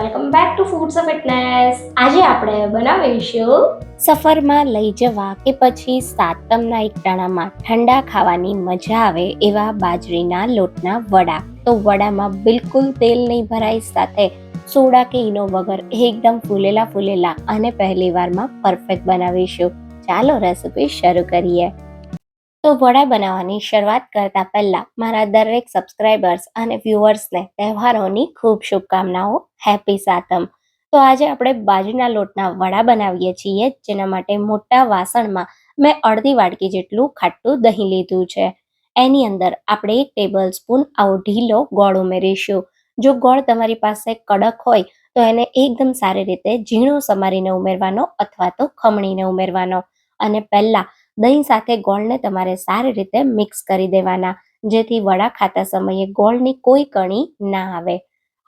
Welcome back to foods of fitness આજે આપણે બનાવીશું સફરમાં લઈ જવા કે પછી સાતમના એકટાણામાં ઠંડા ખાવાની મજા આવે એવા બાજરીના લોટના વડા. તો વડામાં બિલકુલ તેલ નહીં ભરાય, સાથે સોડા કે ઈનો વગર એકદમ ફૂલેલા ફૂલેલા અને પહેલી વારમાં પરફેક્ટ બનાવીશું. ચાલો રેસીપી શરૂ કરીએ. તો વડા બનાવવાની શરૂઆત કરતા પહેલા મારા દરેક સબસ્ક્રાઇબર્સ અને વ્યુઅર્સને તહેવારોની ખૂબ શુભકામનાઓ. હેપી સાતમ તો આજે આપણે બાજરીના લોટના વડા બનાવીએ છીએ, જેના માટે મોટા વાસણમાં મેં અડધી વાટકી જેટલું ખાટું દહીં લીધું છે. એની અંદર આપણે એક ટેબલ સ્પૂન આવો ઢીલો ગોળ ઉમેરીશું. જો ગોળ તમારી પાસે કડક હોય, તો એને એકદમ સારી રીતે ઝીણો સમારીને ઉમેરવાનો અથવા તો ખમણીને ઉમેરવાનો. અને પહેલા દહીં સાથે ગોળને તમારે સારી રીતે મિક્સ કરી દેવાના, જેથી વડા ખાતા સમયે ગોળની કોઈ કણી ના આવે.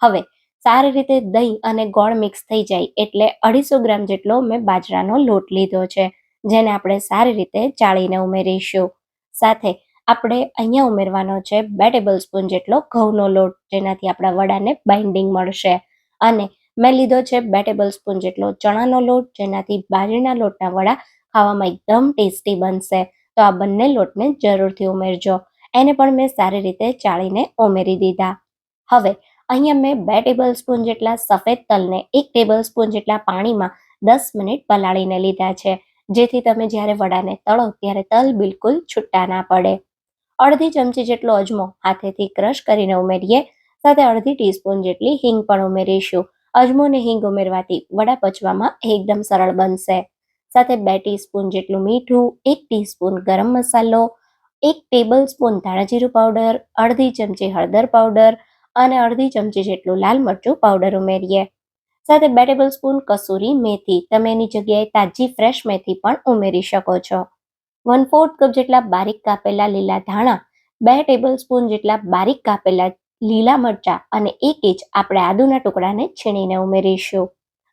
હવે, સારી રીતે દહીં અને ગોળ મિક્સ થઈ જાય એટલે અઢીસો ગ્રામ જેટલો મેં બાજરાનો લોટ લીધો છે, જેને આપણે સારી રીતે ચાળીને ઉમેરીશું. સાથે, આપણે અહીંયા ઉમેરવાનો છે બે ટેબલ સ્પૂન જેટલો ઘઉંનો લોટ, જેનાથી આપણા વડાને બાઇન્ડિંગ મળશે. અને મેં લીધો છે બે ટેબલ સ્પૂન જેટલો ચણાનો લોટ, જેનાથી બાજરીના લોટના વડા ખાવામાં એકદમ ટેસ્ટી બનશે. તો આ બંને લોટને જરૂરથી ઉમેરજો. એને પણ મેં સારી રીતે ચાળીને ઉમેરી દીધા. હવે, અહીંયા મેં બે ટેબલ સ્પૂન જેટલા સફેદ તલને એક ટેબલ સ્પૂન જેટલા પાણીમાં દસ મિનિટ પલાળીને લીધા છે. જેથી તમે જ્યારે વડાને તળો ત્યારે તલ બિલકુલ છૂટા ના પડે. અડધી ચમચી જેટલો અજમો હાથેથી ક્રશ કરીને ઉમેરીએ. સાથે અડધી ટીસ્પૂન જેટલી હિંગ પણ ઉમેરીશું. અજમો ને હિંગ ઉમેરવાથી વડા પચવામાં એકદમ સરળ બનશે. સાથે બે ટીસ્પૂન જેટલું મીઠું, એક ટીસ્પૂન ગરમ મસાલો, એક ટેબલ સ્પૂન ધાણાજીરું પાવડર, અડધી ચમચી હળદર પાવડર અને અડધી ચમચી જેટલું લાલ મરચું પાવડર ઉમેરીએ. સાથે બે ટેબલ સ્પૂન કસૂરી મેથી. તમે એની જગ્યાએ તાજી ફ્રેશ મેથી પણ ઉમેરી શકો છો. વન ફોર્થ કપ જેટલા બારીક કાપેલા લીલા ધાણા, બે ટેબલ સ્પૂન જેટલા બારીક કાપેલા લીલા મરચા અને એક ઇંચ આપણે આદુના ટુકડાને છીણીને ઉમેરીશું.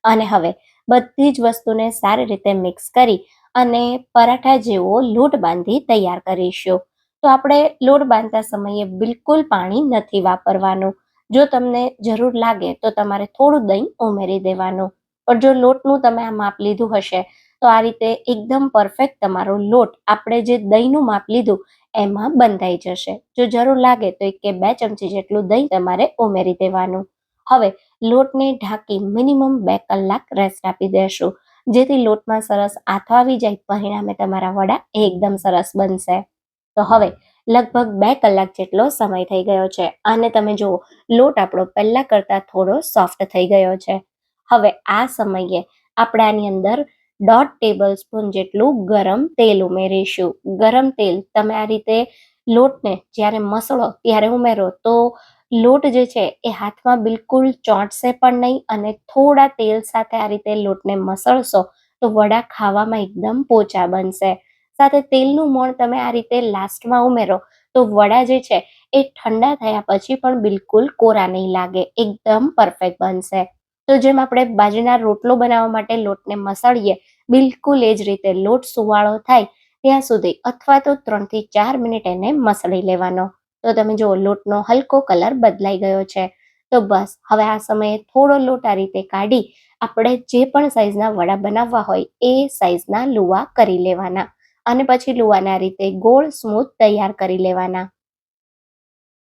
અને હવે બધી જ વસ્તુને સારી રીતે મિક્સ કરી અને પરાઠા જેવો લોટ બાંધી તૈયાર કરીશું. તો આપણે લોટ બાંધતા સમયે બિલકુલ પાણી નથી વાપરવાનું. જો તમને જરૂર લાગે તો તમારે થોડું દહીં ઉમેરી દેવાનું. પણ જો લોટનું તમે આ માપ લીધું હશે, તો આ રીતે એકદમ પરફેક્ટ તમારો લોટ આપણે જે દહીંનું માપ લીધું, એમાં બંધાઈ જશે. જો જરૂર લાગે તો એક કે બે ચમચી જેટલું દહીં તમારે ઉમેરી દેવાનું. હવે લોટને ઢાંકી મિનિમમ બે કલાક રેસ્ટ આપી દેશું. જેથી લોટમાં સરસ આથો આવી જાય, પરિણામે તમારા વડા એકદમ સરસ બનશે. તો હવે લગભગ બે કલાક જેટલો સમય થઈ ગયો છે. અને તમે જુઓ, લોટ આપણો પહેલા કરતાં થોડો સોફ્ટ થઈ ગયો છે. હવે આ સમયે આપણે આની અંદર દોઢ ટેબલ સ્પૂન જેટલું ગરમ તેલ ઉમેરીશું. ગરમ તેલ તમે આ રીતે લોટને જ્યારે મસળો ત્યારે ઉમેરો તો લોટ જે છે એ હાથમાં બિલકુલ ચોંટશે પણ નહીં અને થોડા તેલ સાથે આ રીતે લોટને મસળશો તો વડા ખાવામાં એકદમ પોચા બનશે. સાથે તેલનું મોણ તમે આ રીતે લાસ્ટમાં ઉમેરો તો વડા જે છે એ ઠંડા થયા પછી પણ બિલકુલ કોરા નહીં લાગે, એકદમ પરફેક્ટ બનશે. તો જેમ આપણે બાજરીના રોટલો બનાવવા માટે લોટને મસળીએ, બિલકુલ એ જ રીતે લોટ સુવાળો થાય ત્યાં સુધી અથવા તો ત્રણથી ચાર મિનિટ એને મસળી લેવાનો. તો તમે જો લોટનો હલકો કલર બદલાઈ ગયો છે. તો બસ, હવે આ સમયે થોડો લોટ આ રીતે કાઢી આપણે જે પણ સાઈઝના વડા બનાવવા હોય એ સાઈઝના લુવા કરી લેવાના અને પછી લુવાના રીતે ગોળ સ્મૂથ તૈયાર કરી લેવાના.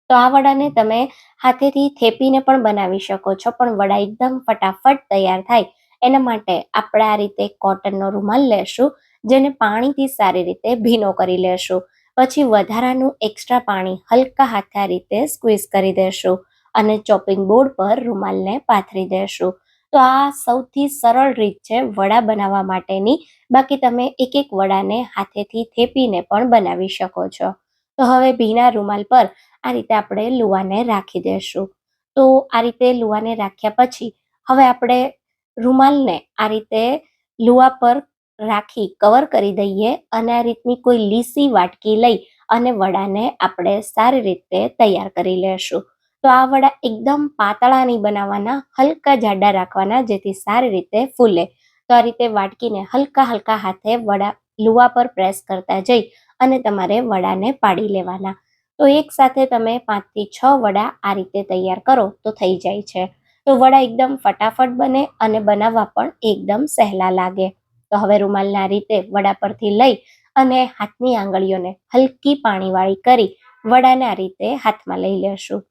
તો આ વડાને તમે હાથેથી થેપીને પણ બનાવી શકો છો, પણ વડા એકદમ ફટાફટ તૈયાર થાય. એના માટે આપણે આ રીતે કોટનનો રૂમાલ લેશું, જેને પાણીથી સારી રીતે ભીનો કરી લેશું. પછી વધારાનું એક્સ્ટ્રા પાણી હલકા હાથા રીતે સ્ક્વીઝ કરી દેશું અને ચોપિંગ બોર્ડ પર રૂમાલને પાથરી દેશું. તો આ સૌથી સરળ રીત છે વડા બનાવવા માટેની. બાકી તમે એક એક વડાને હાથેથી થેપીને પણ બનાવી શકો છો. તો હવે ભીના રૂમાલ પર આ રીતે આપણે લુવાને રાખી દેશું. તો આ રીતે લુવાને રાખ્યા પછી હવે આપણે રૂમાલને આ રીતે લુવા પર રાખી કવર કરી દઈએ અને આ રીતની કોઈ લીસી વાટકી લઈ અને વડાને આપણે સારી રીતે તૈયાર કરી લેશું. તો આ વડા એકદમ પાતળા નહીં બનાવવાના, હલકા જાડા રાખવાના, જેથી સારી રીતે ફૂલે. તો આ રીતે વાટકીને હલકા હલકા હાથે વડા લુવા પર પ્રેસ કરતા જઈ અને તમારે વડાને પાડી લેવાના. તો એક સાથે તમે પાંચથી છ વડા આ રીતે તૈયાર કરો તો થઈ જાય છે. તો વડા એકદમ ફટાફટ બને અને બનાવવા પણ એકદમ સહેલા લાગે. તો હવે રૂમાલના રીતે વડા પરથી લઈ અને હાથની આંગળીઓને હલકી પાણીવાળી કરી વડાને રીતે હાથમાં લઈ લેશું.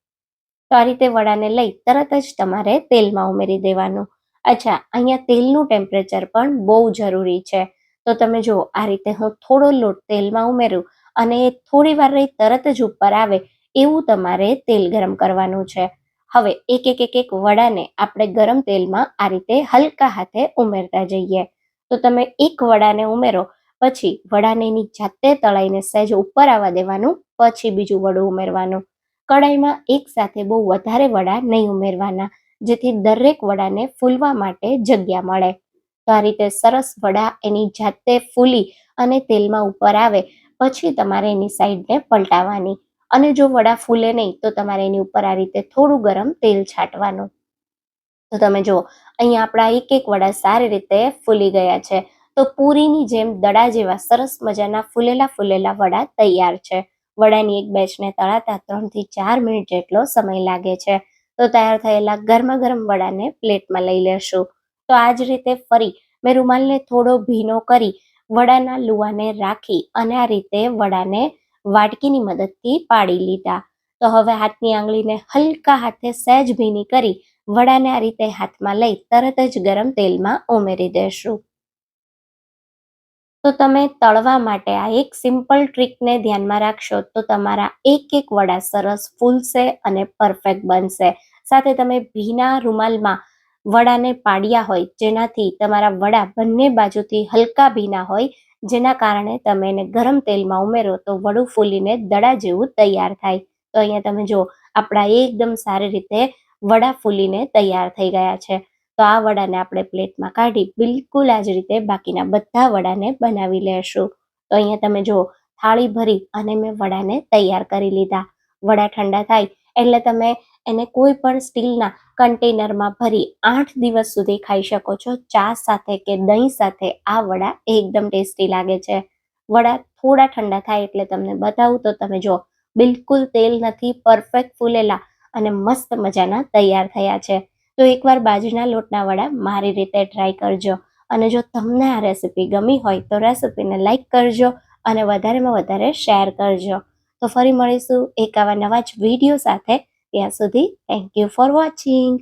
તો આ રીતે વડાને લઈ તરત જ તમારે તેલમાં ઉમેરી દેવાનું. અચ્છા, અહીંયા તેલનું ટેમ્પરેચર પણ બહુ જરૂરી છે. તો તમે જુઓ, આ રીતે હું થોડો લોટ તેલમાં ઉમેરું અને એ થોડી વાર રહી તરત જ ઉપર આવે એવું તમારે તેલ ગરમ કરવાનું છે. હવે એક એક એક એક વડાને આપણે ગરમ તેલમાં આ રીતે હલકા હાથે ઉમેરતા જઈએ. તો તમે એક વડાને ઉમેરો, પછી વડાને એની જાતે તળાઈને સહેજ ઉપર આવવા દેવાનું, પછી બીજું વડું ઉમેરવાનું. કડાઈમાં એક સાથે બહુ વધારે વડા નહીં ઉમેરવાના, જેથી દરેક વડાને ફૂલવા માટે જગ્યા મળે. તો આ રીતે સરસ વડા એની જાતે ફૂલી અને તેલમાં ઉપર આવે, પછી તમારે એની સાઈડને પલટાવવાની. અને જો વડા ફૂલે નહીં, તો તમારે એની ઉપર આ રીતે થોડું ગરમ તેલ છાંટવાનું. તો તમે જુઓ અહીંયા આપણા એક એક વડા સારી રીતે ફૂલી ગયા છે. તો પૂરીની જેમ દડા જેવા સરસ મજાના ફૂલેલા ફૂલેલા વડા તૈયાર છે. વડાની એક બેચને તળાતા ત્રણથી ચાર મિનિટ જેટલો સમય લાગે છે. તો તૈયાર થયેલા ગરમા ગરમ વડાને પ્લેટમાં લઈ લેશું. તો આ જ રીતે ફરી મેં રૂમાલને થોડો ભીનો કરી વડાના લુવાને રાખી અને આ રીતે વડાને વાટકીની મદદથી પાડી લીધા. તો હવે હાથની આંગળીને હલકા હાથે સહેજ ભીની કરી વડાને આ રીતે હાથમાં લઈ તરત જ ગરમ તેલમાં ઉમેરી દેશું. તો તમે તળવા માટે આ એક સિમ્પલ ટ્રીકને ધ્યાનમાં રાખશો તો તમારા એક એક વડા સરસ ફૂલશે અને પરફેક્ટ બનશે. સાથે તમે ભીના રૂમાલમાં વડાને પાડ્યા હોય જેનાથી તમારા વડા બંને બાજુથી હલકા ભીના હોય જેના કારણે તમે એને ગરમ તેલમાં ઉમેરો તો વડું ફૂલીને દડા જેવું તૈયાર થાય. તો અહીંયા તમે જો આપણા એકદમ સારી રીતે વડા ફૂલીને તૈયાર થઈ ગયા છે. તો આ વડાને આપણે પ્લેટમાં કાઢી બિલકુલ આ જ રીતે બાકીના બધા વડાને બનાવી લેશું. તો અહીંયા તમે જુઓ, થાળી ભરી અને મેં વડાને તૈયાર કરી લીધા. વડા ઠંડા થાય એટલે તમે એને કોઈ પણ સ્ટીલના કન્ટેનરમાં ભરી આઠ દિવસ સુધી ખાઈ શકો છો. ચા સાથે કે દહીં સાથે આ વડા એકદમ ટેસ્ટી લાગે છે. વડા થોડા ઠંડા થાય એટલે તમને બતાવું તો તમે જો બિલકુલ તેલ નથી, પરફેક્ટ ફૂલેલા અને મસ્ત મજાના તૈયાર થયા છે. તો એકવાર બાજરીના લોટના વડા મારી રીતે ટ્રાય કરજો. અને જો તમને આ રેસીપી ગમી હોય તો રેસીપીને લાઈક કરજો અને વધારેમાં વધારે શેર કરજો. તો ફરી મળીશું એક આવા નવા જ વીડિયો સાથે. ત્યાં સુધી થેન્ક યુ ફોર વોચિંગ